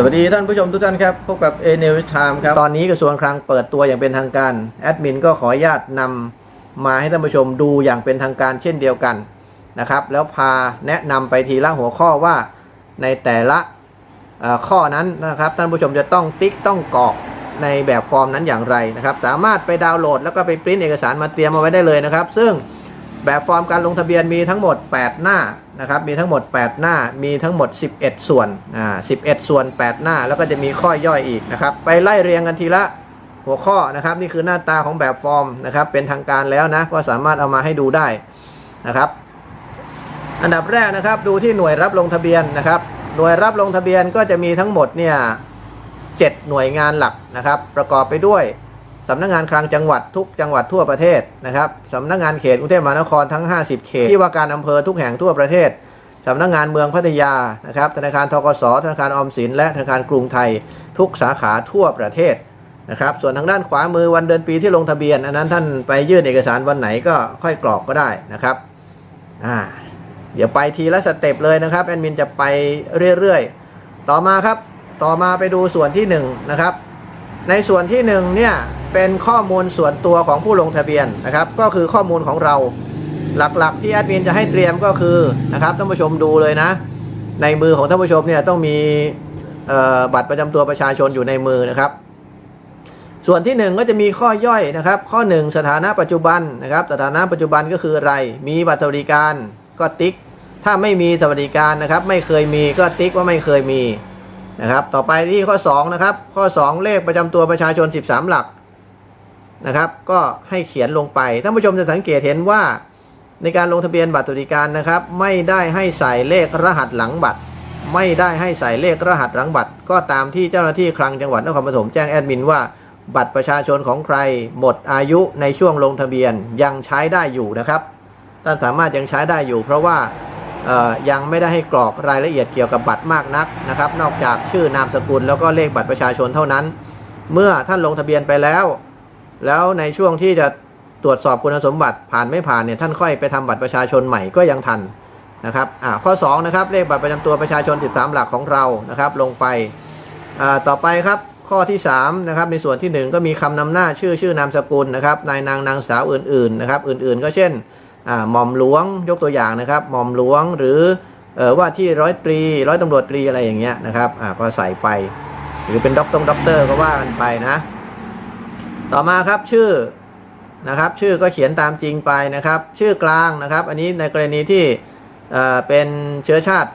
สวัสดีท่านผู้ชมทุกท่านครับ พบกับ a n e w Time ครับ ตอนนี้กระทรวงคลังเปิดตัวอย่างเป็นทางการ แอดมินก็ขออนุญาตนำมาให้ท่านผู้ชมดูอย่างเป็นทางการเช่นเดียวกันนะครับ แล้วพาแนะนำไปทีละหัวข้อว่าในแต่ละข้อนั้นนะครับ ท่านผู้ชมจะต้องติ๊กต้องกรอกในแบบฟอร์มนั้นอย่างไรนะครับ สามารถไปดาวน์โหลดแล้วก็ไปปริ้นเอกสารมาเตรียมเอาไว้ได้เลยนะครับ ซึ่งแบบฟอร์มการลงทะเบียนมีทั้งหมด 8 หน้า นะครับมีทั้งหมด 8 หน้ามีทั้งหมด 11 ส่วนอ่า11 ส่วน 8 หน้าแล้วก็จะมีข้อย่อยอีกนะครับไปไล่เรียงกันทีละหัวข้อนะครับนี่คือหน้าตาของแบบฟอร์มนะครับเป็นทางการแล้วนะก็สามารถเอามาให้ดูได้นะครับอันดับแรกนะครับดูที่หน่วยรับลงทะเบียนนะครับหน่วยรับลงทะเบียนก็จะมีทั้งหมดเนี่ย7หน่วยงานหลักนะครับประกอบไปด้วย สำนักงานคลังจังหวัดทุกจังหวัดทั่วประเทศนะครับสำนักงานเขตกรุงเทพมหานครทั้ง 50 เขต ที่ว่าการอำเภอทุกแห่งทั่วประเทศสำนักงานเมืองพัทยานะครับธนาคารทกสธนาคารออมสิน และธนาคารกรุงไทย ทุกสาขาทั่วประเทศนะครับส่วนทางด้านขวามือวันเดือนปีที่ลงทะเบียนอันนั้นท่านไปยื่นเอกสารวันไหนก็ค่อยกรอกก็ได้นะครับอ่าเดี๋ยวไปทีละสเต็ปเลยนะครับแอดมินจะไปเรื่อยๆ ต่อมาครับต่อมาไปดูส่วนที่หนึ่งนะครับ ในส่วนที่หนึ่งเนี่ยเป็นข้อมูลส่วนตัวของผู้ลงทะเบียนนะครับ ก็คือข้อมูลของเราหลักๆ ที่แอดมินจะให้เตรียมก็คือนะครับท่านผู้ชมดูเลยนะ ในมือของท่านผู้ชมเนี่ยต้องมีบัตรประจำตัวประชาชนอยู่ในมือนะครับ ส่วนที่หนึ่งก็จะมีข้อย่อยนะครับ ข้อหนึ่งสถานะปัจจุบันนะครับ สถานะปัจจุบันก็คืออะไร มีบัตรสวัสดิการก็ติ๊ก ถ้าไม่มีสวัสดิการนะครับ ไม่เคยมีก็ติ๊กว่าไม่เคยมี นะครับ ต่อไปที่ข้อ2นะครับ ข้อ 2 เลขประจำตัวประชาชน 13 หลักนะครับ ก็ให้เขียนลงไป ท่านผู้ชมจะสังเกตเห็นว่า ในการลงทะเบียนบัตรสวัสดิการนะครับ ไม่ได้ให้ใส่เลขรหัสหลังบัตร ไม่ได้ให้ใส่เลขรหัสหลังบัตร ก็ตามที่เจ้าหน้าที่คลังจังหวัดนครปฐมแจ้งแอดมินว่าบัตรประชาชนของใครหมดอายุในช่วงลงทะเบียนยังใช้ได้อยู่นะครับ ท่านสามารถยังใช้ได้อยู่ เพราะว่า ยังไม่ได้ให้กรอกรายละเอียดเกี่ยวกับบัตรมากนักนะครับ นอกจากชื่อนามสกุลแล้วก็เลขบัตรประชาชนเท่านั้น เมื่อท่านลงทะเบียนไปแล้ว แล้วในช่วงที่จะตรวจสอบคุณสมบัติผ่านไม่ผ่านเนี่ยท่านค่อยไปทำบัตรประชาชนใหม่ก็ยังทันนะครับข้อ2นะครับเลขบัตรประจำตัวประชาชน 13 หลักของเรานะครับ ลงไปต่อไปครับข้อที่3นะครับในส่วนที่ 1 ก็มีคำนำหน้าชื่อชื่อนามสกุลนะครับนายนางนางสาวอื่นๆนะครับ อื่นๆ ก็เช่น หม่อมหลวงยกตัวอย่างนะครับ หม่อมหลวงหรืออว่าที่ร้อยตรีร้อยตำรวจตรีอะไรอย่างเงี้ยนะครับก็ใส่ไป หรือเป็นด็อกตงด็อกเตอร์ก็ว่ากันไปนะ ต่อมาครับชื่อนะครับชื่อก็เขียนตามจริงไปนะครับ ชื่อกลางนะครับ อันนี้ในกรณีที่เเป็นเชื้อชาติ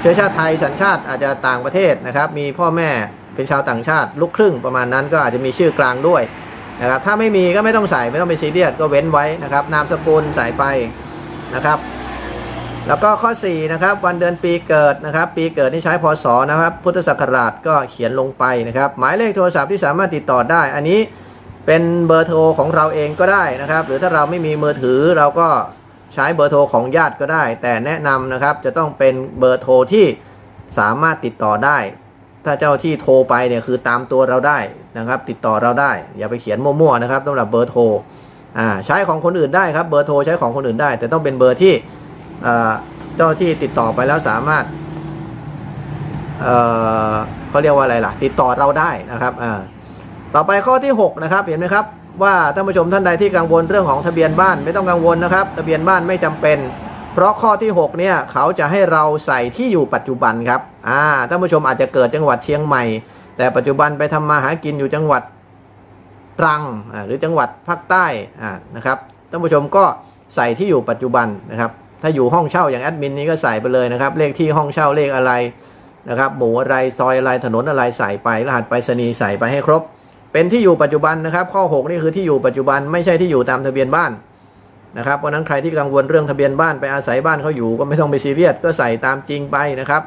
เชื้อชาติไทยสัญชาติอาจจะต่างประเทศนะครับ มีพ่อแม่เป็นชาวต่างชาติลูกครึ่งประมาณนั้นก็อาจจะมีชื่อกลางด้วย นะครับถ้าไม่มีก็ไม่ต้องใส่ไม่ต้องไปซีเรียสก็เว้นไว้นะครับนามสกุลใส่ไปนะครับ แล้วก็ข้อ4นะครับวันเดือนปีเกิดนะครับ ปีเกิดที่ใช้พศนะครับ พุทธศักราชก็เขียนลงไปนะครับ หมายเลขโทรศัพท์ที่สามารถติดต่อได้ อันนี้เป็นเบอร์โทรของเราเองก็ได้นะครับ หรือถ้าเราไม่มีมือถือเราก็ใช้เบอร์โทรของญาติก็ได้ แต่แนะนำนะครับจะต้องเป็นเบอร์โทรที่สามารถติดต่อได้ ถ้าเจ้าที่โทรไปเนี่ยคือตามตัวเราได้นะครับ ติดต่อเราได้ อย่าไปเขียนมั่วๆนะครับสำหรับเบอร์โทรอ่าใช้ของคนอื่นได้ครับเบอร์โทรใช้ของคนอื่นได้ แต่ต้องเป็นเบอร์ที่เจ้าที่ติดต่อไปแล้วสามารถเอ่อเขาเรียกว่าอะไรล่ะ ติดต่อเราได้นะครับอ่าต่อไปข้อที่ 6 นะครับ เห็นไหมครับ ว่าท่านผู้ชมท่านใดที่กังวลเรื่องของทะเบียนบ้านไม่ต้องกังวลนะครับ ทะเบียนบ้านไม่จำเป็น เพราะข้อที่ 6 เนี่ยเขาจะให้เราใส่ที่อยู่ปัจจุบันครับ อ่าท่านผู้ชมอาจจะเกิดจังหวัดเชียงใหม่ แต่ปัจจุบันไปทำมาหากินอยู่จังหวัดตรังอ่าหรือจังหวัดภาคใต้อ่านะครับท่านผู้ชมก็ใส่ที่อยู่ปัจจุบันนะครับ ถ้าอยู่ห้องเช่าอย่างแอดมินนี้ก็ใส่ไปเลยนะครับ เลขที่ห้องเช่าเลขอะไรนะครับ หมู่อะไรซอยอะไรถนนอะไรใส่ไป รหัสไปรษณีย์ใส่ไปให้ครบ เป็นที่อยู่ปัจจุบันนะครับ ข้อ 6 นี่คือที่อยู่ปัจจุบันไม่ใช่ที่อยู่ตามทะเบียนบ้านนะครับเพราะนั้นใครที่กังวลเรื่องทะเบียนบ้านไปอาศัยบ้านเขาอยู่ก็ไม่ต้องไปซีเรียสก็ใส่ตามจริงไปนะครับ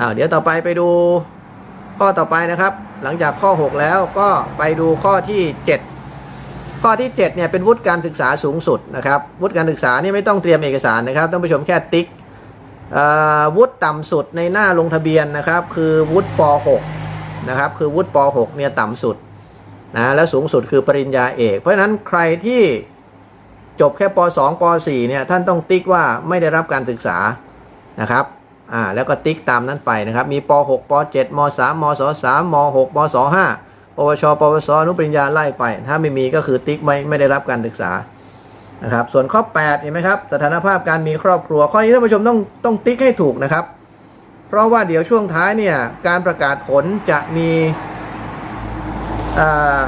อ้าวเดี๋ยวต่อไปไปดูข้อต่อไปนะครับ หลังจากข้อ 6 แล้วก็ไปดูข้อที่ 7 ข้อที่ 7เนี่ยเป็นวุฒิการศึกษาสูงสุดนะครับ วุฒิการศึกษานี่ไม่ต้องเตรียมเอกสารนะครับท่านผู้ชมแค่ติ๊กวุฒิต่ำสุดในหน้าลงทะเบียนนะครับ คือวุฒิป .6 นะครับ คือวุฒิป .6 เนี่ยต่ำสุดนะและสูงสุดคือปริญญาเอก เพราะฉะนั้นใครที่จบแค่ป .2 ป .4 เนี่ยท่านต้องติ๊กว่าไม่ได้รับการศึกษานะครับ อ่าแล้วก็ติ๊กตามนั้นไปนะครับ มีป .6 ป .7 ม .3 มศ3ม .6 มศ5ปวช ปวสอนุปริญญาไล่ไป ถ้าไม่มีก็คือติ๊กไม่ไม่ได้รับการศึกษานะครับ ส่วนข้อ 8 เห็นไหมครับ สถานภาพการมีครอบครัว ข้อนี้ท่านผู้ชมต้องต้องติ๊กให้ถูกนะครับ เพราะว่าเดี๋ยวช่วงท้ายเนี่ยการประกาศผลจะมีอ่า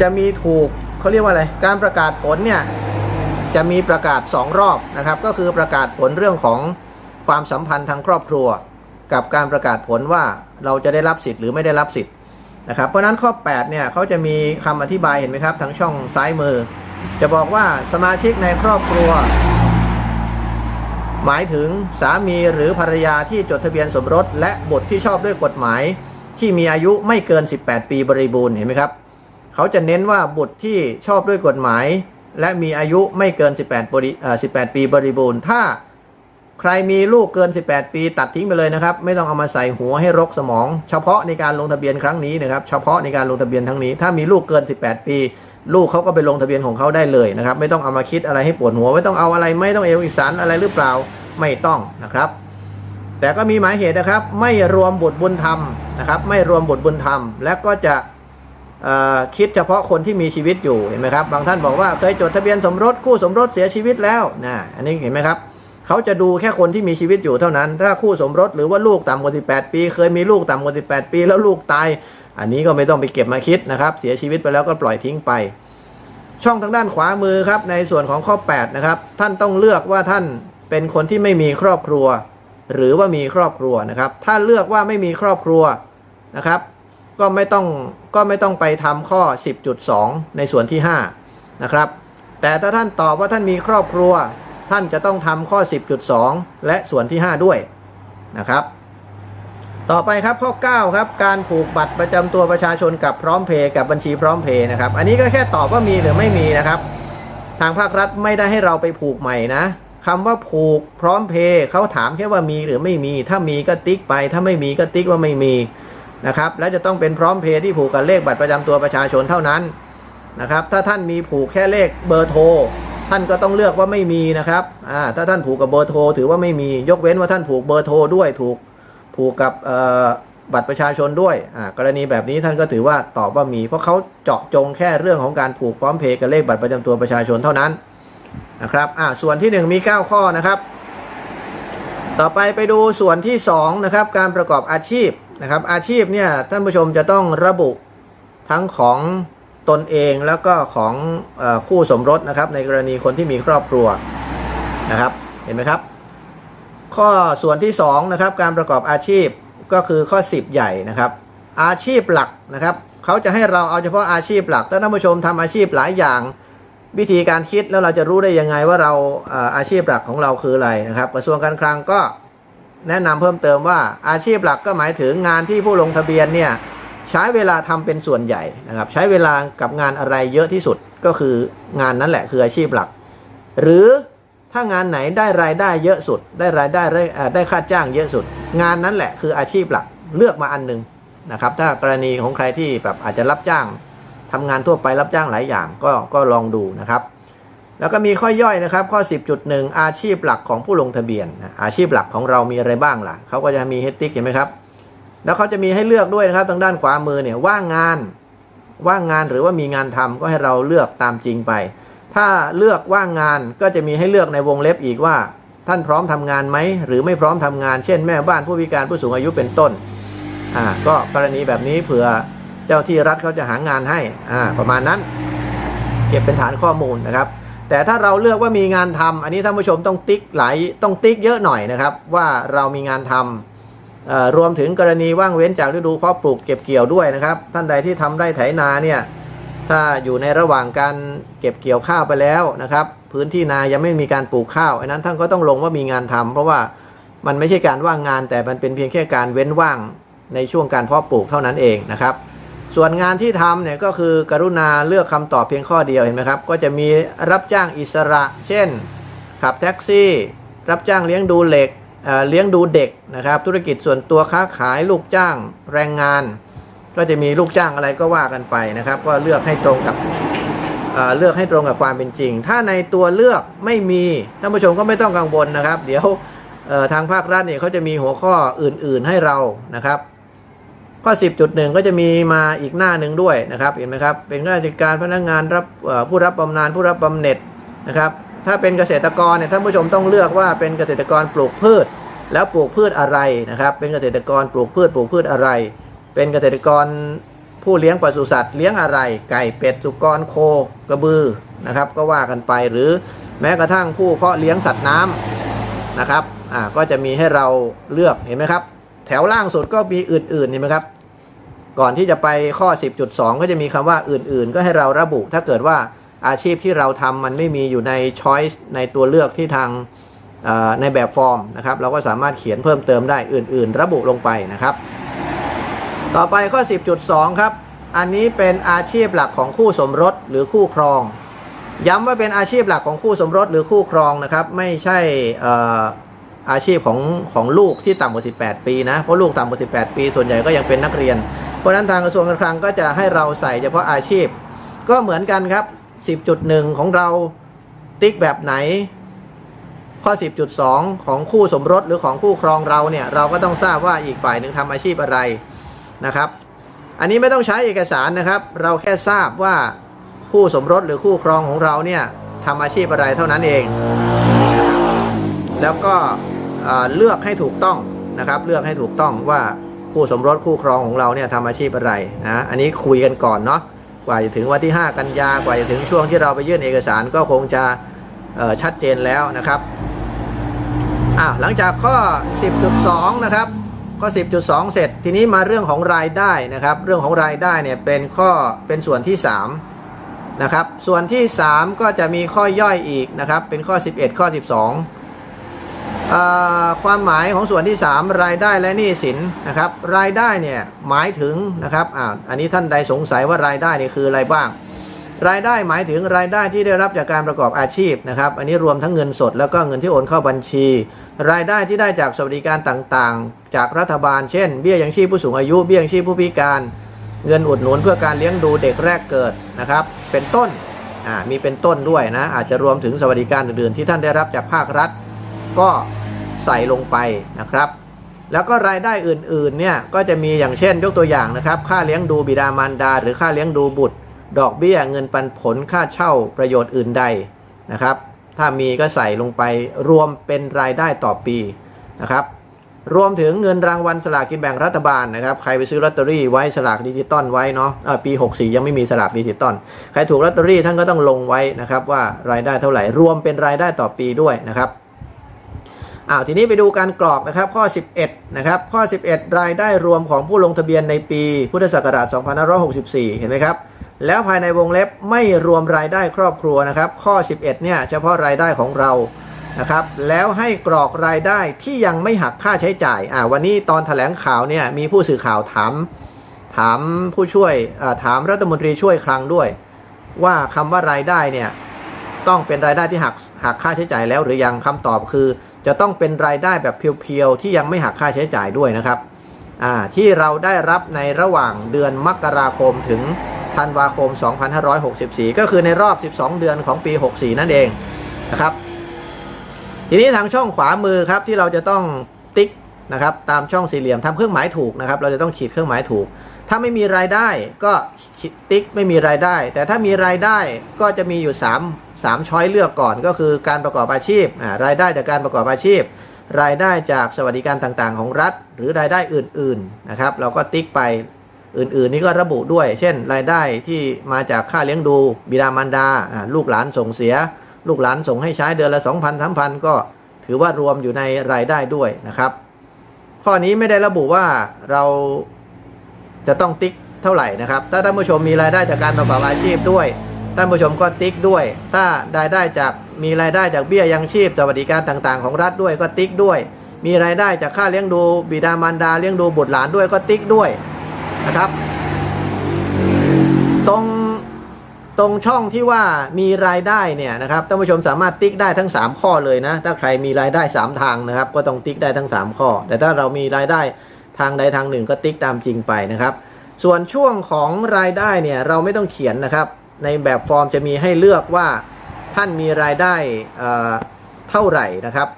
จะมีถูกเขาเรียกว่าอะไร การประกาศผลเนี่ยจะมีประกาศ 2 รอบนะครับ ก็คือประกาศผลเรื่องของ ความสัมพันธ์ทางครอบครัว กับการประกาศผลว่าเราจะได้รับสิทธิ์หรือไม่ได้รับสิทธิ์นะครับเพราะนั้นข้อ 8 เนี่ยเขาจะมีคำอธิบายเห็นไหมครับทางช่องซ้ายมือ จะบอกว่าสมาชิกในครอบครัว หมายถึงสามีหรือภรรยาที่จดทะเบียนสมรส และบุตรที่ชอบด้วยกฎหมาย ที่มีอายุไม่เกิน 18 ปีบริบูรณ์เห็นไหมครับเขาจะเน้นว่าบุตรที่ชอบด้วยกฎหมาย และมีอายุไม่เกิน 18บริเอ่อ18ปีบริบูรณ์ถ้า ใครมีลูกเกิน 18 ปี ตัดทิ้งไปเลยนะครับ ไม่ต้องเอามาใส่หัวให้รกสมอง เฉพาะในการลงทะเบียนครั้งนี้นะครับ เฉพาะในการลงทะเบียนครั้งนี้ ถ้ามีลูกเกิน 18 ปี ลูกเขาก็ไปลงทะเบียนของเขาได้เลยนะครับ ไม่ต้องเอามาคิดอะไรให้ปวดหัว ไม่ต้องเอาอะไร ไม่ต้องเอวอีสานอะไรหรือเปล่า ไม่ต้องนะครับ แต่ก็มีหมายเหตุนะครับ ไม่รวมบุตรบุญธรรมนะครับ ไม่รวมบุตรบุญธรรม และก็จะคิดเฉพาะคนที่มีชีวิตอยู่ เห็นไหมครับ บางท่านบอกว่าเคยจดทะเบียนสมรสคู่สมรสเสียชีวิตแล้วนะ อันนี้เห็นไหมครับ เขาจะดูแค่คนที่มีชีวิตอยู่เท่านั้น ถ้าคู่สมรสหรือว่าลูกต่ำกว่า 18 ปี เคยมีลูกต่ำกว่า 18 ปี แล้วลูกตาย อันนี้ก็ไม่ต้องไปเก็บมาคิดนะครับ เสียชีวิตไปแล้วก็ปล่อยทิ้งไป ช่องทางด้านขวามือครับ ในส่วนของข้อ 8 นะครับ ท่านต้องเลือกว่าท่านเป็นคนที่ไม่มีครอบครัว หรือว่ามีครอบครัวนะครับ ถ้าเลือกว่าไม่มีครอบครัวนะครับ ก็ไม่ต้องก็ไม่ต้องไปทำข้อ 10.2 ในส่วนที่5นะครับ แต่ถ้าท่านตอบว่าท่านมีครอบครัว ท่านจะต้องทำข้อ 10.2 และส่วนที่ 5 ด้วยนะครับ ต่อไปครับข้อ 9 ครับ การผูกบัตรประจำตัวประชาชนกับพร้อมเพย์กับบัญชีพร้อมเพย์นะครับ อันนี้ก็แค่ตอบว่ามีหรือไม่มีนะครับ ทางภาครัฐไม่ได้ให้เราไปผูกใหม่นะคำว่าผูกพร้อมเพย์เขาถามแค่ว่ามีหรือไม่มี ถ้ามีก็ติ๊กไป ถ้าไม่มีก็ติ๊กว่าไม่มีนะครับ และจะต้องเป็นพร้อมเพย์ที่ผูกกับเลขบัตรประจำตัวประชาชนเท่านั้นนะครับ ถ้าท่านมีผูกแค่เลขเบอร์โทร ท่านก็ต้องเลือกว่าไม่มีนะครับอ่าถ้าท่านผูกกับเบอร์โทรถือว่าไม่มียกเว้นว่าท่านผูกเบอร์โทรด้วยถูกผูกกับบัตรประชาชนด้วยอ่ากรณีแบบนี้ท่านก็ถือว่าตอบว่ามี เพราะเขาเจาะจงแค่เรื่องของการผูกพร้อมเพย์กับเลขบัตรประจำตัวประชาชนเท่านั้นนะครับอ่าส่วนที่หนึ่งมี 9 ข้อนะครับ ต่อไปไปดูส่วนที่2นะครับการประกอบอาชีพนะครับอาชีพเนี่ยท่านผู้ชมจะต้องระบุทั้งของ ตนเองแล้วก็ของอคู่สมรสนะครับ ในกรณีคนที่มีครอบครัวนะครับ เห็นไหมครับ ข้อส่วนที่2นะครับการประกอบอาชีพก็คือข้อ 10 ใหญ่นะครับ อาชีพหลักนะครับเขาจะให้เราเอาเฉพาะอาชีพหลักถ้าท่านผู้ชมทำอาชีพหลายอย่าง วิธีการคิดแล้วเราจะรู้ได้ยังไงว่าเราเอ่ออาชีพหลักของเราคืออะไรนะครับ กระทรวงการคลังก็แนะนำเพิ่มเติมว่าอาชีพหลักก็หมายถึงงานที่ผู้ลงทะเบียนเนี่ย ใช้เวลาทำเป็นส่วนใหญ่นะครับ ใช้เวลากับงานอะไรเยอะที่สุดก็คืองานนั้นแหละคืออาชีพหลัก หรือถ้างานไหนได้รายได้เยอะสุด ได้รายได้ได้ได้ค่าจ้างเยอะสุด งานนั้นแหละคืออาชีพหลักเลือกมาอันหนึ่งนะครับ ถ้ากรณีของใครที่แบบอาจจะรับจ้างทำงานทั่วไปรับจ้างหลายอย่างก็ก็ลองดูนะครับ แล้วก็มีข้อย่อยนะครับ ข้อ 10.1 อาชีพหลักของผู้ลงทะเบียน อาชีพหลักของเรามีอะไรบ้างล่ะเขาก็จะมีเฮดติกเห็นไหมครับ แล้วเขาจะมีให้เลือกด้วยนะครับทางด้านขวามือเนี่ยว่างงาน ว่างงานหรือว่ามีงานทำก็ให้เราเลือกตามจริงไป ถ้าเลือกว่างงานก็จะมีให้เลือกในวงเล็บอีกว่า ท่านพร้อมทำงานไหมหรือไม่พร้อมทำงาน เช่น แม่บ้านผู้พิการผู้สูงอายุเป็นต้นอ่าก็กรณีแบบนี้เผื่อเจ้าที่รัฐเขาจะหางานให้อ่าประมาณนั้น เก็บเป็นฐานข้อมูลนะครับ แต่ถ้าเราเลือกว่ามีงานทำอันนี้ท่านผู้ชมต้องติ๊กหลายต้องติ๊กเยอะหน่อยนะครับ ว่าเรามีงานทำเอ่อ รวมถึงกรณีว่างเว้นจากฤดูเพาะปลูกเก็บเกี่ยวด้วยนะครับ ท่านใดที่ทำไร่ไถนาเนี่ยถ้าอยู่ในระหว่างการเก็บเกี่ยวข้าวไปแล้วนะครับ พื้นที่นายังไม่มีการปลูกข้าวอันนั้นท่านก็ต้องลงว่ามีงานทำเพราะว่ามันไม่ใช่การว่างงาน แต่มันเป็นเพียงแค่การเว้นว่างในช่วงการเพาะปลูกเท่านั้นเองนะครับ ส่วนงานที่ทำเนี่ยก็คือกรุณาเลือกคำตอบเพียงข้อเดียวเห็นไหมครับ ก็จะมีรับจ้างอิสระ เช่น ขับแท็กซี่ รับจ้างเลี้ยงดูเหล็ก เลี้ยงดูเด็กนะครับ ธุรกิจส่วนตัวค้าขายลูกจ้างแรงงาน ก็จะมีลูกจ้างอะไรก็ว่ากันไปนะครับ ก็เลือกให้ตรงกับเเลือกให้ตรงกับความเป็นจริง ถ้าในตัวเลือกไม่มีท่านผู้ชมก็ไม่ต้องกังวลนะครับ เดี๋ยวทางภาครัฐเนี่ยเขาจะมีหัวข้ออื่น ๆให้เรานะครับข้อ10.1 ก็จะมีมาอีกหน้าหนึ่งด้วยนะครับ เห็นไหมครับ เป็นข้าราชการพนักงานรับผู้รับบำนาญผู้รับบำเหน็จนะครับ ถ้าเป็นเกษตรกรเนี่ยท่านผู้ชมต้องเลือกว่าเป็นเกษตรกรปลูกพืช แล้วปลูกพืชอะไรนะครับ เป็นเกษตรกรปลูกพืชปลูกพืชอะไร เป็นเกษตรกรผู้เลี้ยงปศุสัตว์เลี้ยงอะไร ไก่เป็ดสุกรโคกระบือนะครับ ก็ว่ากันไปหรือแม้กระทั่งผู้เพาะเลี้ยงสัตว์น้ำนะครับอ่าก็จะมีให้เราเลือกเห็นไหมครับ แถวล่างสุดก็มีอื่นๆเห็นไหมครับ ก่อนที่จะไปข้อ 10.2 ก็จะมีคำว่าอื่น ๆ ก็ให้เราระบุถ้าเกิดว่า อาชีพที่เราทำมันไม่มีอยู่ใน choice ในตัวเลือกที่ทางในแบบฟอร์มนะครับ เราก็สามารถเขียนเพิ่มเติมได้อื่น ๆ ระบุลงไปนะครับ ต่อไปข้อ 10.2 ครับ อันนี้เป็นอาชีพหลักของคู่สมรสหรือคู่ครอง ย้ำว่าเป็นอาชีพหลักของคู่สมรสหรือคู่ครองนะครับ ไม่ใช่อ่ออาชีพของของลูกที่ต่ำกว่า 18 ปีนะเพราะลูกต่ำกว่า 18 ปี ส่วนใหญ่ก็ยังเป็นนักเรียน เพราะนั้นทางกระทรวงการคลังก็จะให้เราใส่เฉพาะอาชีพ ก็เหมือนกันครับ 10.1 ของเราติ๊กแบบไหน ข้อ 10.2 ของคู่สมรสหรือของคู่ครองเราเนี่ย เราก็ต้องทราบว่าอีกฝ่ายหนึ่งทำอาชีพอะไรนะครับ อันนี้ไม่ต้องใช้เอกสารนะครับ เราแค่ทราบว่าคู่สมรสหรือคู่ครองของเราเนี่ยทำอาชีพอะไรเท่านั้นเอง แล้วก็เอ่อเลือกให้ถูกต้องนะครับ เลือกให้ถูกต้องว่าคู่สมรสคู่ครองของเราเนี่ยทำอาชีพอะไรนะ อันนี้คุยกันก่อนเนาะ กว่าจะถึงวันที่ 5 กันยากว่าจะถึงช่วงที่เราไปยื่นเอกสารก็คงจะชัดเจนแล้วนะครับอะหลังจากข้อ 10.2 นะครับข้อ 10.2 เสร็จทีนี้มาเรื่องของรายได้นะครับ เรื่องของรายได้เนี่ยเป็นข้อเป็นส่วนที่ 3 นะครับ ส่วนที่ 3 ก็จะมีข้อย่อยอีกนะครับ เป็นข้อ 11 ข้อ 12อ่า ความหมายของส่วนที่ 3 รายได้และหนี้สินนะครับ รายได้เนี่ยหมายถึงนะครับอ่าอันนี้ท่านใดสงสัยว่ารายได้นี่คืออะไรบ้าง รายได้หมายถึงรายได้ที่ได้รับจากการประกอบอาชีพนะครับ อันนี้รวมทั้งเงินสดแล้วก็เงินที่โอนเข้าบัญชี รายได้ที่ได้จากสวัสดิการต่างๆ จากรัฐบาล เช่น เบี้ยยังชีพผู้สูงอายุ เบี้ยยังชีพผู้พิการ เงินอุดหนุนเพื่อการเลี้ยงดูเด็กแรกเกิดนะครับ เป็นต้นอ่ามีเป็นต้นด้วยนะอาจจะรวมถึงสวัสดิการอื่นๆ ที่ท่านได้รับจากภาครัฐ ก็ ใส่ลงไปนะครับ แล้วก็รายได้อื่นๆเนี่ยก็จะมีอย่างเช่นยกตัวอย่างนะครับ ค่าเลี้ยงดูบิดามารดา หรือค่าเลี้ยงดูบุตร ดอกเบี้ยเงินปันผลค่าเช่าประโยชน์อื่นใดนะครับ ถ้ามีก็ใส่ลงไปรวมเป็นรายได้ต่อปีนะครับรวมถึงเงินรางวัลสลากกินแบ่งรัฐบาลนะครับ ใครไปซื้อลอตเตอรี่ไว้สลากดิจิตอลไว้เนาะเอ่อปี 64 ยังไม่มีสลากดิจิตอลใครถูกลอตเตอรี่ท่านก็ต้องลงไว้นะครับว่ารายได้เท่าไหร่ รวมเป็นรายได้ต่อปีด้วยนะครับ อ้าวทีนี้ไปดูการกรอกนะครับข้อ 11 นะครับ ข้อ 11 รายได้รวมของผู้ลงทะเบียนในปีพุทธศักราช2564 เห็นไหมครับ แล้วภายในวงเล็บไม่รวมรายได้ครอบครัวนะครับ ข้อ 11 เนี่ยเฉพาะรายได้ของเรานะครับ แล้วให้กรอกรายได้ที่ยังไม่หักค่าใช้จ่ายอ่าวันนี้ตอนแถลงข่าวเนี่ยมีผู้สื่อข่าวถามถามผู้ช่วยถามรัฐมนตรีช่วยคลังด้วย ว่าคำว่ารายได้เนี่ยต้องเป็นรายได้ที่หักหักค่าใช้จ่ายแล้วหรือยังคำตอบคือ จะต้องเป็นรายได้แบบเพียวๆที่ยังไม่หักค่าใช้จ่ายด้วยนะครับที่เราได้รับในระหว่างเดือนมกราคมถึงธันวาคม 2564 ก็คือในรอบ 12 เดือนของปี 64 นั่นเองนะครับ ทีนี้ทางช่องขวามือครับที่เราจะต้องติ๊กนะครับตามช่องสี่เหลี่ยมทำเครื่องหมายถูกนะครับ เราจะต้องขีดเครื่องหมายถูก ถ้าไม่มีรายได้ก็ขีดติ๊กไม่มีรายได้ แต่ถ้ามีรายได้ก็จะมีอยู่ 3 3ช้อยเลือกก่อนก็คือการประกอบอาชีพรายได้จากการประกอบอาชีพ รายได้จากสวัสดิการต่างๆ ของรัฐ หรือรายได้อื่นๆนะครับ เราก็ติ๊กไปอื่นๆ นี่ก็ระบุด้วย เช่น รายได้ที่มาจากค่าเลี้ยงดูบิดามารดาอ่าลูกหลานส่งเสีย ลูกหลานส่งให้ใช้เดือนละ 2,000 3,000 ก็ถือว่ารวมอยู่ในรายได้ด้วยนะครับ ข้อนี้ไม่ได้ระบุว่าเราจะต้องติ๊กเท่าไหร่นะครับ ถ้าท่านผู้ชมมีรายได้จากการประกอบอาชีพด้วย ท่านผู้ชมก็ติ๊กด้วย ถ้ารายได้จากมีรายได้จากเบี้ยยังชีพสวัสดิการต่างๆ ของรัฐด้วยก็ติ๊กด้วย มีรายได้จากค่าเลี้ยงดูบิดามารดาเลี้ยงดูบุตรหลานด้วยก็ติ๊กด้วยนะครับ ตรงตรงช่องที่ว่ามีรายได้เนี่ยนะครับท่านผู้ชมสามารถติ๊กได้ทั้ง 3 ข้อเลยนะ ถ้าใครมีรายได้ 3 ทางนะครับ ก็ต้องติ๊กได้ทั้ง 3 ข้อ แต่ถ้าเรามีรายได้ทางใดทางหนึ่งก็ติ๊กตามจริงไปนะครับ ส่วนช่วงของรายได้เนี่ยเราไม่ต้องเขียนนะครับ ในแบบฟอร์มจะมีให้เลือกว่าท่านมีรายได้เท่าไหร่นะครับ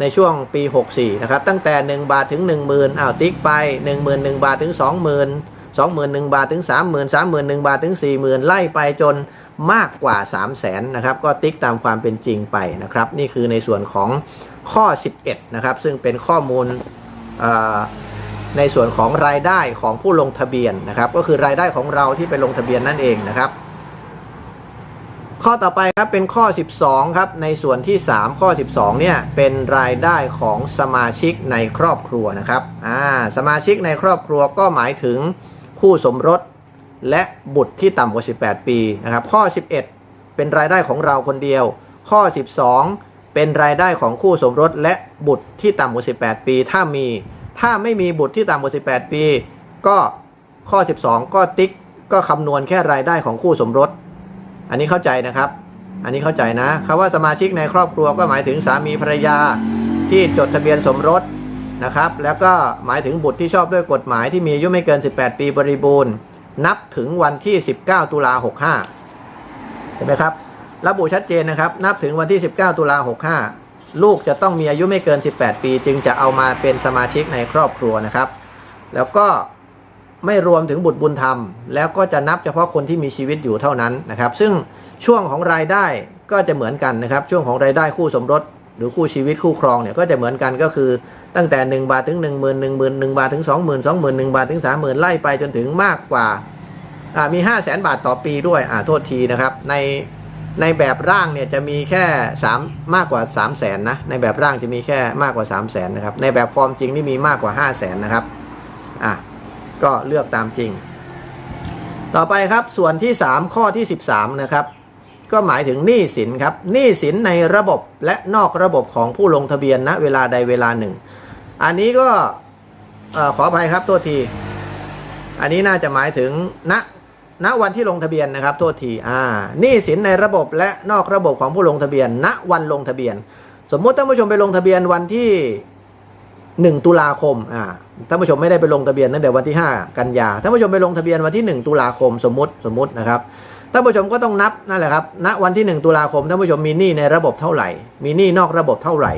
ในช่วงปี 64 นะครับ ตั้งแต่ 1 บาทถึง 10,000อ้าวติ๊กไป 11,000 บาทถึง 20,000 21,000 บาทถึง 30,000 31,000 บาทถึง 40,000 ไล่ไปจนมากกว่า 3 0 0 0 0 0นะครับ ก็ติ๊กตามความเป็นจริงไปนะครับ นี่คือในส่วนของข้อ 11 นะครับ ซึ่งเป็นข้อมูลในส่วนของรายได้ของผู้ลงทะเบียนนะครับ ก็คือรายได้ของเราที่ไปลงทะเบียนนั่นเองนะครับ ข้อต่อไปครับเป็นข้อ 12 ครับ ในส่วนที่ 3 ข้อ 12 เนี่ยเป็นรายได้ของสมาชิกในครอบครัวนะครับอ่าสมาชิกในครอบครัวก็หมายถึงคู่สมรสและบุตรที่ต่ำกว่า 18 ปีนะครับ ข้อ 11 เป็นรายได้ของเราคนเดียว ข้อ 12 เป็นรายได้ของคู่สมรสและบุตรที่ต่ำกว่า 18 ปี ถ้ามี ถ้าไม่มีบุตรที่ต่ำกว่า 18 ปี ก็ข้อ 12 ก็ติ๊กก็คำนวณแค่รายได้ของคู่สมรส อันนี้เข้าใจนะครับ อันนี้เข้าใจนะคำว่าสมาชิกในครอบครัวก็หมายถึงสามีภรรยาที่จดทะเบียนสมรสนะครับ แล้วก็หมายถึงบุตรที่ชอบด้วยกฎหมายที่มีอายุไม่เกิน 18 ปีบริบูรณ์ นับถึงวันที่ 19 ตุลา65 เห็นไหมครับ ระบุชัดเจนนะครับ นับถึงวันที่ 19 ตุลา65 ลูกจะต้องมีอายุไม่เกิน 18 ปี จึงจะเอามาเป็นสมาชิกในครอบครัวนะครับ แล้วก็ ไม่รวมถึงบุตรบุญธรรม แล้วก็จะนับเฉพาะคนที่มีชีวิตอยู่เท่านั้นนะครับ ซึ่งช่วงของรายได้ก็จะเหมือนกันนะครับ ช่วงของรายได้คู่สมรส หรือคู่ชีวิตคู่ครองเนี่ยก็จะเหมือนกันก็คือตั้งแต่ 1 บาทถึง 1 0 0 0 0 1 0 0 0 1บาทถึง 20,000 20,000 1บาทถึง 30,000ไล่ไปจนถึงมากกว่ามี 5 0 0 0 0 0 บาทต่อปีด้วยอ่าโทษทีนะครับ ในในแบบร่างเนี่ยจะมีแค่ 3 มากกว่า 3 0 0 0 0นนะในแบบร่างจะมีแค่มากกว่า 3 0 0 0 0นนะครับในแบบฟอร์มจริงนี่มีมากกว่า 5 0 0 0 0 0นะครับอะ ก็เลือกตามจริง ต่อไปครับส่วนที่ 3 ข้อที่ 13 นะครับ ก็หมายถึงหนี้สินครับหนี้สินในระบบและนอกระบบของผู้ลงทะเบียนณเวลาใดเวลาหนึ่ง อันนี้ก็ขออภัยครับโทษที อันนี้น่าจะหมายถึงณณวันที่ลงทะเบียนนะครับโทษทีอ่าหนี้สินในระบบและนอกระบบของผู้ลงทะเบียน ณวันลงทะเบียน สมมุติท่านผู้ชมไปลงทะเบียนวันที่ 1 ตุลาคมอ่าท่านผู้ชมไม่ได้ไปลงทะเบียนตั้งแต่วันที่ 5 กันยาท่านผู้ชมไปลงทะเบียนวันที่ 1 ตุลาคมสมมติสมมตินะครับท่านผู้ชมก็ต้องนับนั่นแหละครับณวันที่ 1 ตุลาคมท่านผู้ชมมีหนี้ในระบบเท่าไหร่ มีหนี้นอกระบบเท่าไหร่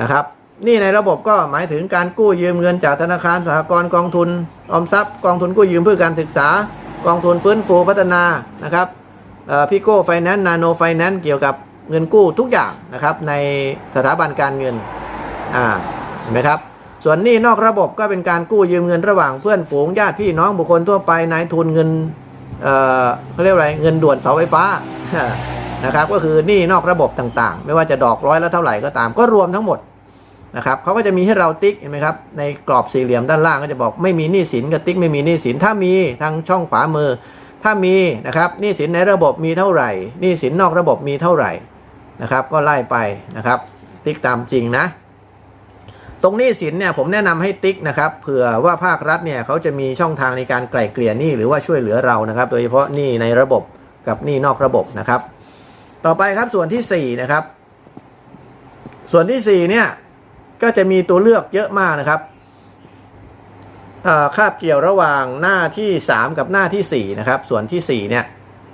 นะครับหนี้ในระบบก็หมายถึงการกู้ยืมเงินจากธนาคารสหกรณ์กองทุนออมทรัพย์ กองทุนกู้ยืมเพื่อการศึกษา กองทุนฟื้นฟูพัฒนานะครับพิโก้ไฟแนนซ์นาโนไฟแนนซ์เกี่ยวกับเงินกู้ทุกอย่างนะครับในสถาบันการเงินอ่า เห็นไหมครับ ส่วนหนี้นอกระบบก็เป็นการกู้ยืมเงินระหว่างเพื่อนฝูงญาติพี่น้องบุคคลทั่วไปนายทุนเงินเอ่อเขาเรียกอะไรเงินด่วนเสาไฟฟ้านะครับ ก็คือหนี้นอกระบบต่างๆ ไม่ว่าจะดอกร้อยละเท่าไหร่ก็ตาม ก็รวมทั้งหมดนะครับเขาก็จะมีให้เราติ๊กเห็นไหมครับในกรอบสี่เหลี่ยมด้านล่างก็จะบอกไม่มีหนี้สินกับติ๊กไม่มีหนี้สินถ้ามีทางช่องขวามือ ถ้ามีนะครับหนี้สินในระบบมีเท่าไหร่หนี้สินนอกระบบมีเท่าไหร่นะครับ ก็ไล่ไปนะครับ ติ๊กตามจริงนะ ตรงนี้สินเนี่ยผมแนะนำให้ติ๊กนะครับเผื่อว่าภาครัฐเนี่ยเขาจะมีช่องทางในการไกล่เกลี่ยหนี้หรือว่าช่วยเหลือเรานะครับ โดยเฉพาะหนี้ในระบบกับหนี้นอกระบบนะครับ ต่อไปครับส่วนที่4นะครับ ส่วนที่4เนี่ยก็จะมีตัวเลือกเยอะมากนะครับอ่าคาบเกี่ยวระหว่างหน้าที่ 3 กับหน้าที่ 4 นะครับ ส่วนที่ 4 เนี่ย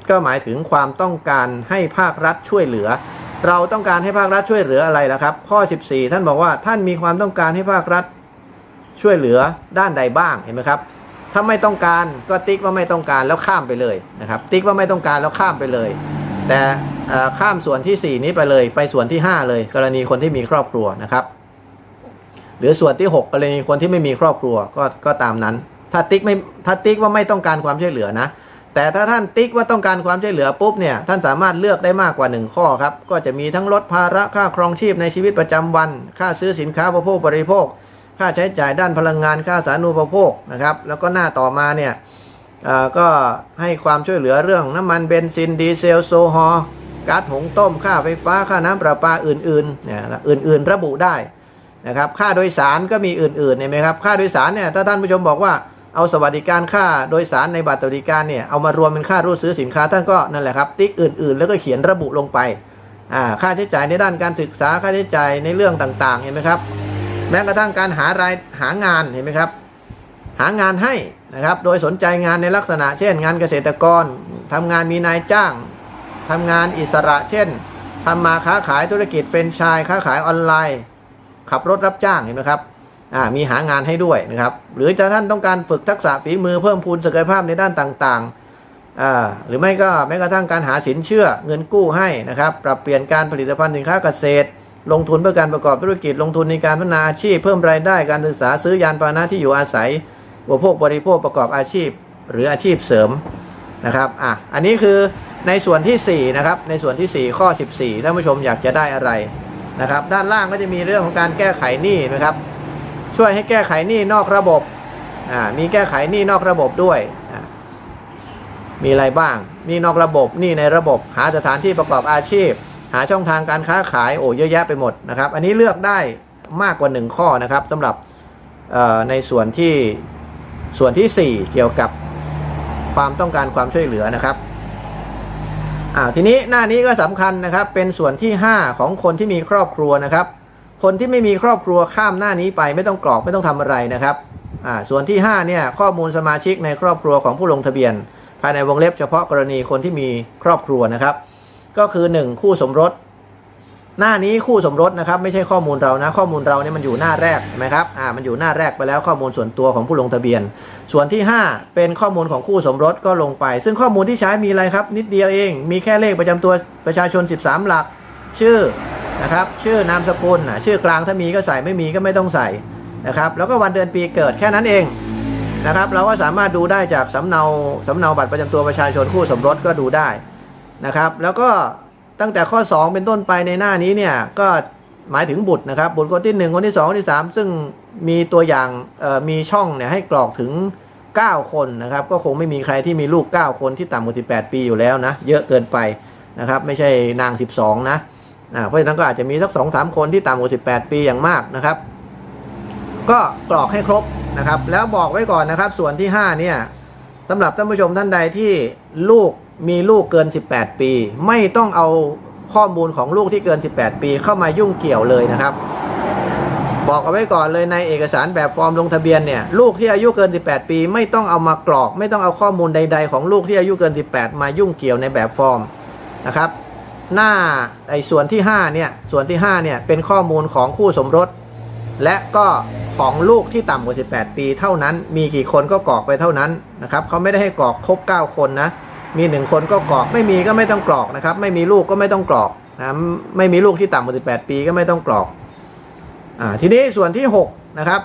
ก็หมายถึงความต้องการให้ภาครัฐช่วยเหลือ เราต้องการให้ภาครัฐช่วยเหลืออะไรล่ะครับ ข้อ 14 ท่านบอกว่าท่านมีความต้องการให้ภาครัฐช่วยเหลือด้านใดบ้างเห็นไหมครับ ถ้าไม่ต้องการก็ติ๊กว่าไม่ต้องการแล้วข้ามไปเลยนะครับ ติ๊กว่าไม่ต้องการแล้วข้ามไปเลย แต่ข้ามส่วนที่ 4 นี้ไปเลย ไปส่วนที่ 5 เลย กรณีคนที่มีครอบครัวนะครับ หรือส่วนที่ 6 กรณีคนที่ไม่มีครอบครัวก็ก็ตามนั้น ถ้าติ๊กไม่ถ้าติ๊กว่าไม่ต้องการความช่วยเหลือนะ แต่ถ้าท่านติ๊กว่าต้องการความช่วยเหลือปุ๊บเนี่ยท่านสามารถเลือกได้มากกว่า 1 ข้อครับ ก็จะมีทั้งลดภาระค่าครองชีพในชีวิตประจำวัน ค่าซื้อสินค้าบริโภคบริโภค ค่าใช้จ่ายด้านพลังงานค่าสาธารณูปโภคนะครับแล้วก็หน้าต่อมาเนี่ยอ่อก็ให้ความช่วยเหลือเรื่องน้ำมันเบนซินดีเซลโซฮอล์ก๊าซหุงต้ม ค่าไฟฟ้าค่าน้ำประปาอื่นๆเนี่ยอื่น ๆ ระบุได้นะครับค่าโดยสารก็มีอื่นๆเห็นไหมครับค่าโดยสารเนี่ยถ้าท่านผู้ชมบอกว่า เอาสวัสดิการค่าโดยสารในบัตรสวัสดิการเนี่ยเอามารวมเป็นค่ารูดซื้อสินค้าท่านก็นั่นแหละครับติ๊กอื่น ๆ แล้วก็เขียนระบุลงไปค่าใช้จ่ายในด้านการศึกษาค่าใช้จ่ายในเรื่องต่างๆเห็นไหมครับแม้กระทั่งการหารายหางานเห็นไหมครับหางานให้นะครับโดยสนใจงานในลักษณะ เช่น งานเกษตรกรทำงานมีนายจ้างทำงานอิสระ เช่นทำมาค้าขายธุรกิจเฟรนไชส์ค้าขายออนไลน์ ขับรถรับจ้างเห็นไหมครับ มีหางานให้ด้วยนะครับ หรือจะท่านต้องการฝึกทักษะฝีมือเพิ่มพูนศักยภาพในด้านต่างๆอ่าหรือไม่ก็แม้กระทั่งการหาสินเชื่อเงินกู้ให้นะครับ ปรับเปลี่ยนการผลิตภัณฑ์สินค้าเกษตร ลงทุนเพื่อการประกอบธุรกิจ ลงทุนในการพัฒนาอาชีพ เพิ่มรายได้ การศึกษาซื้อยานพาหนะที่อยู่อาศัยอุปโภคบริโภคประกอบอาชีพ หรืออาชีพเสริมนะครับอะอันนี้คือในส่วนที่ 4 นะครับ ในส่วนที่ 4 ข้อ 14ท่านผู้ชมอยากจะได้อะไรนะครับ ด้านล่างก็จะมีเรื่องของการแก้ไขหนี้นะครับ ช่วยให้แก้ไขหนี้นอกระบบมีแก้ไขหนี้นอกระบบด้วย มีอะไรบ้างหนี้นอกระบบหนี้ในระบบ หาสถานที่ประกอบอาชีพ หาช่องทางการค้าขายโอ้เยอะแยะไปหมดนะครับ อันนี้เลือกได้มากกว่า 1 ข้อนะครับสำหรับในส่วนที่ส่วนทีสี่4 เกี่ยวกับความต้องการความช่วยเหลือนะครับอ่าทีนี้หน้านี้ก็สำคัญนะครับ เป็นส่วนที่ 5 ของคนที่มีครอบครัวนะครับ คนที่ไม่มีครอบครัวข้ามหน้านี้ไปไม่ต้องกรอกไม่ต้องทำอะไรนะครับอ่าส่วนที่ 5 เนี่ย ข้อมูลสมาชิกในครอบครัวของผู้ลงทะเบียน ภายในวงเล็บเฉพาะกรณีคนที่มีครอบครัวนะครับ ก็คือ 1 คู่สมรส หน้านี้คู่สมรสนะครับ ไม่ใช่ข้อมูลเรานะ ข้อมูลเราเนี่ยมันอยู่หน้าแรกเห็นไหมครับอ่ามันอยู่หน้าแรกไปแล้วข้อมูลส่วนตัวของผู้ลงทะเบียน ส่วนที่ 5 เป็นข้อมูลของคู่สมรสก็ลงไป ซึ่งข้อมูลที่ใช้มีอะไรครับ นิดเดียวเอง มีแค่เลขประจำตัวประชาชน 13 หลัก ชื่อ นะครับ ชื่อนามสกุลชื่อกลางถ้ามีก็ใส่ไม่มีก็ไม่ต้องใส่นะครับ แล้วก็วันเดือนปีเกิดแค่นั้นเองนะครับ เราก็สามารถดูได้จากสำเนาสำเนาบัตรประจำตัวประชาชนคู่สมรสก็ดูได้นะครับ แล้วก็ตั้งแต่ข้อ 2 เป็นต้นไปในหน้านี้เนี่ยก็หมายถึงบุตรนะครับ บุตรคนที่ 1 คนที่ 2 คนที่ 3 ซึ่งมีตัวอย่างมีช่องเนี่ยให้กรอกถึง 9 คนนะครับ ก็คงไม่มีใครที่มีลูก 9 คนที่ต่ำกว่า18 ปีอยู่แล้วนะ เยอะเกินไปนะครับ ไม่ใช่นาง 12 นะอ่า เพราะฉะนั้นก็อาจจะมีสัก2-3คนที่ต่ำกว่า18ปีอย่างมากนะครับ ก็กรอกให้ครบนะครับ แล้วบอกไว้ก่อนนะครับ ส่วนที่5เนี่ยสำหรับท่านผู้ชมท่านใดที่ลูกมีลูกเกิน 18 ปี ไม่ต้องเอาข้อมูลของลูกที่เกิน 18 ปีเข้ามายุ่งเกี่ยวเลยนะครับ บอกเอาไว้ก่อนเลยในเอกสารแบบฟอร์มลงทะเบียนเนี่ยลูกที่อายุเกิน 18 ปี ไม่ต้องเอามากรอก ไม่ต้องเอาข้อมูลใด ๆ ของลูกที่อายุเกิน 18 มายุ่งเกี่ยวในแบบฟอร์มนะครับ หน้าไอ้ส่วนที่5เนี่ยส่วนที่5เนี่ยเป็นข้อมูลของคู่สมรส และก็ของลูกที่ต่ำกว่า 18 ปี เท่านั้นมีกี่คนก็กรอกไปเท่านั้นนะครับเขาไม่ได้ให้กรอกครบ 9 คนนะมี 1 คนก็กรอกไม่มีก็ไม่ต้องกรอกนะครับไม่มีลูกก็ไม่ต้องกรอกนะไม่มีลูกที่ต่ำกว่า 18 ปีก็ไม่ต้องกรอกอ่าทีนี้ส่วนที่6นะครับ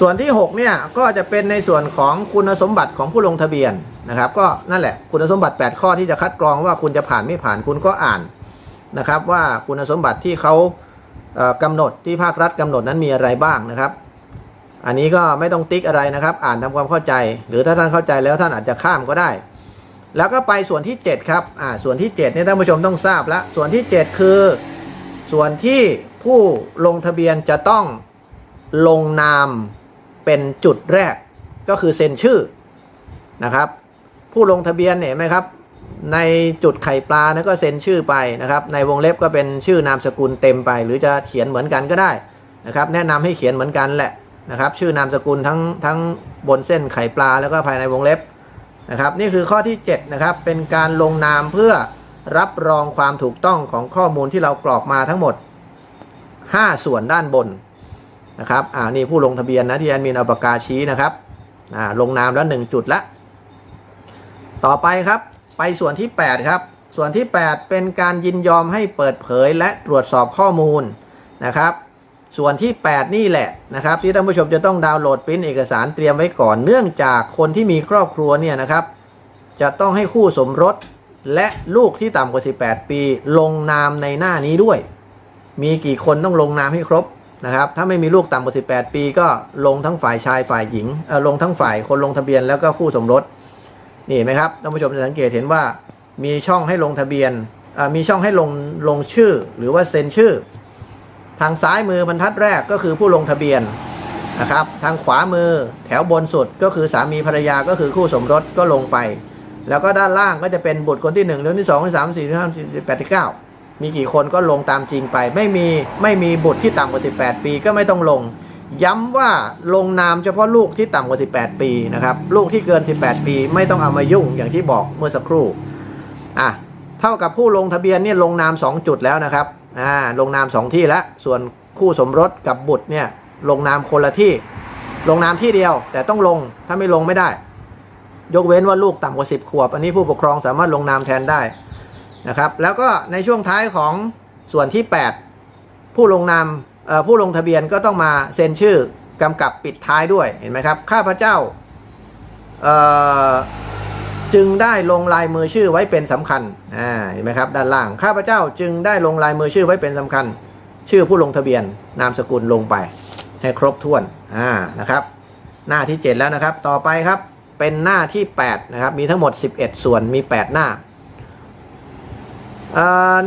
ส่วนที่ 6 เนี่ย ก็จะเป็นในส่วนของคุณสมบัติของผู้ลงทะเบียน นะครับ ก็นั่นแหละคุณสมบัติ 8 ข้อที่จะคัดกรองว่าคุณจะผ่านไม่ผ่านคุณก็อ่านนะครับ ว่าคุณสมบัติที่เขาเอ่อกำหนดที่ภาครัฐกำหนดนั้นมีอะไรบ้างนะครับ อันนี้ก็ไม่ต้องติ๊กอะไรนะครับ อ่านทำความเข้าใจ หรือถ้าท่านเข้าใจแล้วท่านอาจจะข้ามก็ได้ แล้วก็ไปส่วนที่ 7 ครับอ่าส่วนที่7เนี่ยท่านผู้ชมต้องทราบแล้วส่วนที่ 7 คือ ส่วนที่ผู้ลงทะเบียนจะต้องลงนามเป็นจุดแรกก็คือเซ็นชื่อนะครับ ผู้ลงทะเบียนเนี่ยเห็นไหมครับ ในจุดไข่ปลานะก็เซ็นชื่อไปนะครับ ในวงเล็บก็เป็นชื่อนามสกุลเต็มไป หรือจะเขียนเหมือนกันก็ได้นะครับ แนะนำให้เขียนเหมือนกันแหละนะครับ ชื่อนามสกุลทั้งทั้งบนเส้นไข่ปลาแล้วก็ภายในวงเล็บนะครับ นี่คือข้อที่7นะครับเป็นการลงนามเพื่อรับรองความถูกต้องของข้อมูลที่เรากรอกมาทั้งหมด 5 ส่วนด้านบนนะครับอ่านี่ผู้ลงทะเบียนนะที่แอดมินเอาปากกาชี้นะครับอ่าลงนามแล้ว 1 จุดละ ต่อไปครับ ไปส่วนที่ 8 ครับ ส่วนที่ 8 เป็นการยินยอมให้เปิดเผยและตรวจสอบข้อมูลนะครับ ส่วนที่ 8 นี่แหละนะครับ ที่ท่านผู้ชมจะต้องดาวน์โหลดปริ้นเอกสารเตรียมไว้ก่อน เนื่องจากคนที่มีครอบครัวเนี่ยนะครับ จะต้องให้คู่สมรสและลูกที่ต่ำกว่า 18 ปี ลงนามในหน้านี้ด้วย มีกี่คนต้องลงนามให้ครบนะครับ ถ้าไม่มีลูกต่ำกว่า 18 ปี ก็ลงทั้งฝ่ายชายฝ่ายหญิงเออลงทั้งฝ่ายคนลงทะเบียนแล้วก็คู่สมรส นี่นไหมครับท่านผู้ชมจะสังเกตเห็นว่ามีช่องให้ลงทะเบียนมีช่องให้ลงลงชื่อหรือว่าเซ็นชื่อ ทางซ้ายมือบรรทัดแรกก็คือผู้ลงทะเบียนนะครับ ทางขวามือแถวบนสุดก็คือสามีภรรยาก็คือคู่สมรสก็ลงไป แล้วก็ด้านล่างก็จะเป็นบุตรคนที่หนึ่งคนที่สองที่สามสี่ที่ห้าที่แปดที่เก้ามีกี่คนก็ลงตามจริงไป ไม่มีไม่มีบุตรที่ต่ำกว่า18 ปีก็ไม่ต้องลง ย้ำว่าลงนามเฉพาะลูกที่ต่ำกว่า 18 ปีนะครับ ลูกที่เกิน 18 ปี ไม่ต้องเอามายุ่งอย่างที่บอกเมื่อสักครู่อะเท่ากับผู้ลงทะเบียนเนี่ยลงนาม 2 จุดแล้วนะครับอ่าลงนามสองที่แล้วส่วนคู่สมรสกับบุตรเนี่ยลงนามคนละที่ ลงนามที่เดียว แต่ต้องลงถ้าไม่ลงไม่ได้ ยกเว้นว่าลูกต่ำกว่า 10 ขวบ อันนี้ผู้ปกครองสามารถลงนามแทนได้นะครับ แล้วก็ในช่วงท้ายของส่วนที่ 8 ผู้ลงนาม ผู้ลงทะเบียนก็ต้องมาเซ็นชื่อกำกับปิดท้ายด้วยเห็นไหมครับข้าพเจ้าจึงได้ลงลายมือชื่อไว้เป็นสำคัญอ่าเห็นไหมครับด้านล่างข้าพเจ้าจึงได้ลงลายมือชื่อไว้เป็นสำคัญ ชื่อผู้ลงทะเบียนนามสกุลลงไป ให้ครบถ้วนอ่านะครับ หน้าที่ 7 แล้วนะครับ ต่อไปครับเป็นหน้าที่8นะครับมีทั้งหมด 11 ส่วนมี 8 หน้า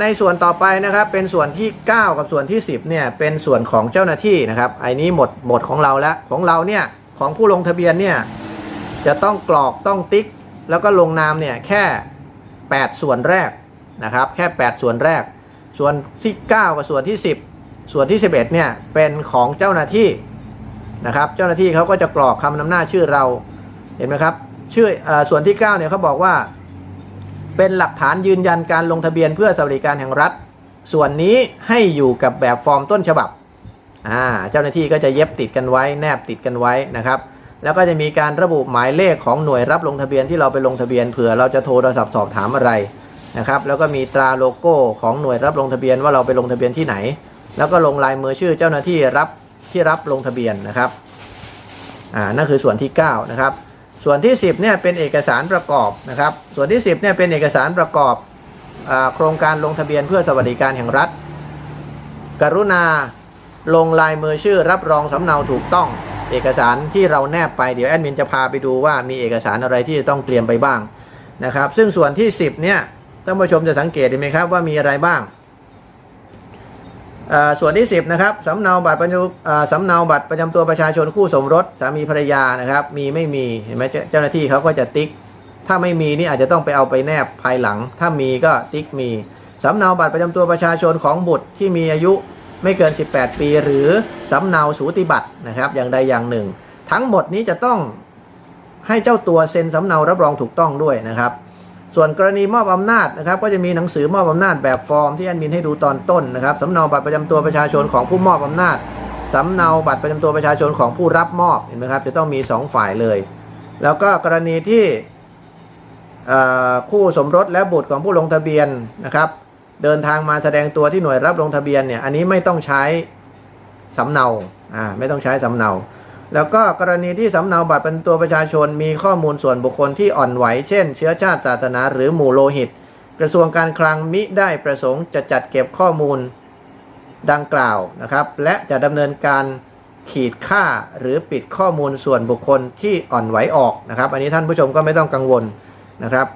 ในส่วนต่อไปนะครับเป็นส่วนที่ 9 กับส่วนที่ 10เนี่ยเป็นส่วนของเจ้าหน้าที่นะครับไอ้นี้หมดหมดของเราแล้วของเราเนี่ยของผู้ลงทะเบียนเนี่ยจะต้องกรอกต้องติ๊ก แล้วก็ลงนามเนี่ยแค่ 8 ส่วนแรกนะครับแค่ 8 ส่วนแรก ส่วนที่ 9 กับส่วนที่ 10 ส่วนที่ 11เนี่ยเป็นของเจ้าหน้าที่นะครับเจ้าหน้าที่เขาก็จะกรอกคำนำหน้าชื่อเราเห็นไหมครับชื่อเออส่วนที่ 9เนี่ยเขาบอกว่า เป็นหลักฐานยืนยันการลงทะเบียนเพื่อสวัสดิการแห่งรัฐ ส่วนนี้ให้อยู่กับแบบฟอร์มต้นฉบับอ่าเจ้าหน้าที่ก็จะเย็บติดกันไว้ แนบติดกันไว้นะครับแล้วก็จะมีการระบุหมายเลขของหน่วยรับลงทะเบียนที่เราไปลงทะเบียนเผื่อเราจะโทรศัพท์สอบถามอะไรนะครับแล้วก็มีตราโลโก้ของหน่วยรับลงทะเบียนว่าเราไปลงทะเบียนที่ไหน แล้วก็ลงลายมือชื่อเจ้าหน้าที่รับที่รับลงทะเบียนนะครับอ่านั่นคือส่วนที่9นะครับ ส่วนที่ 10เนี่ยเป็นเอกสารประกอบนะครับ ส่วนที่ 10เนี่ยเป็นเอกสารประกอบอโครงการลงทะเบียนเพื่อสวัสดิการแห่งรัฐ กรุณาลงลายมือชื่อรับรองสำเนาถูกต้องเอกสารที่เราแนบไปเดี๋ยวแอดมินจะพาไปดูว่ามีเอกสารอะไรที่จะต้องเตรียมไปบ้างนะครับ ซึ่งส่วนที่ 10เนี่ยท่านผู้ชมจะสังเกตเห็นไหมครับว่ามีอะไรบ้าง ส่วนที่ 10นะครับสำเนาบัตรประจำสำเนาบัตรประจำตัวประชาชนคู่สมรสสามีภรรยานะครับ มีไม่มีเห็นไหมเจ้าเจ้าหน้าที่เขาก็จะติ๊ก ถ้าไม่มีนี่อาจจะต้องไปเอาไปแนบภายหลัง ถ้ามีก็ติ๊กมีสำเนาบัตรประจำตัวประชาชนของบุตรที่มีอายุไม่เกิน 18 ปี หรือสำเนาสูติบัตรนะครับอย่างใดอย่างหนึ่ง ทั้งหมดนี้จะต้องให้เจ้าตัวเซ็นสำเนารับรองถูกต้องด้วยนะครับ ส่วนกรณีมอบอำนาจนะครับ ก็จะมีหนังสือมอบอำนาจแบบฟอร์มที่แอดมินให้ดูตอนต้นนะครับสำเนาบัตรประจำตัวประชาชนของผู้มอบอำนาจสำเนาบัตรประจำตัวประชาชนของผู้รับมอบเห็นไหมครับ จะต้องมี 2 ฝ่ายเลย แล้วก็กรณีที่คู่สมรสและบุตรของผู้ลงทะเบียนนะครับ เดินทางมาแสดงตัวที่หน่วยรับลงทะเบียนเนี่ยอันนี้ไม่ต้องใช้สำเนาอ่าไม่ต้องใช้สำเนา แล้วก็กรณีที่สำเนาบัตรเประจำตัวประชาชนมีข้อมูลส่วนบุคคลที่อ่อนไหว เช่น เชื้อชาติศาสนาหรือหมู่โลหิต กระทรวงการคลังมิได้ประสงค์จะจัดเก็บข้อมูลดังกล่าวนะครับ และจะดำเนินการขีดค่าหรือปิดข้อมูลส่วนบุคคลที่อ่อนไหวออกนะครับ อันนี้ท่านผู้ชมก็ไม่ต้องกังวลนะครับ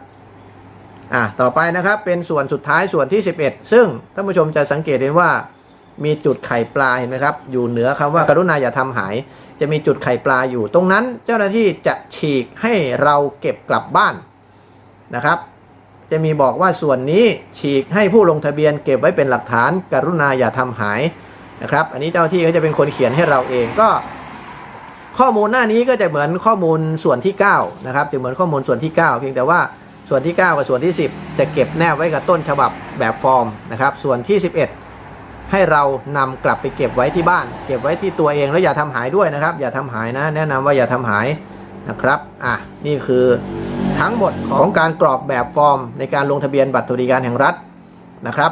อะต่อไปนะครับเป็นส่วนสุดท้ายส่วนที่ 11 ซึ่งท่านผู้ชมจะสังเกตเห็นว่ามีจุดไข่ปลาเห็นไหมครับ อยู่เหนือคำว่ากรุณาอย่าทำหาย จะมีจุดไข่ปลาอยู่ ตรงนั้นเจ้าหน้าที่จะฉีกให้เราเก็บกลับบ้านนะครับ จะมีบอกว่าส่วนนี้ฉีกให้ผู้ลงทะเบียนเก็บไว้เป็นหลักฐาน กรุณาอย่าทำหายนะครับ อันนี้เจ้าหน้าที่เขาจะเป็นคนเขียนให้เราเองก็ ข้อมูลหน้านี้ก็จะเหมือนข้อมูลส่วนที่9นะครับจะเหมือนข้อมูลส่วนที่ 9 เพียงแต่ว่าส่วนที่ 9 กับส่วนที่ 10 จะเก็บแนบไว้กับต้นฉบับแบบฟอร์มนะครับ ส่วนที่ 11 ให้เรานำกลับไปเก็บไว้ที่บ้าน เก็บไว้ที่ตัวเองแล้วอย่าทำหายด้วยนะครับ อย่าทำหายนะ แนะนำว่าอย่าทำหายนะครับอะนี่คือทั้งหมดของการกรอกแบบฟอร์มในการลงทะเบียนบัตรสวัสดิการแห่งรัฐนะครับ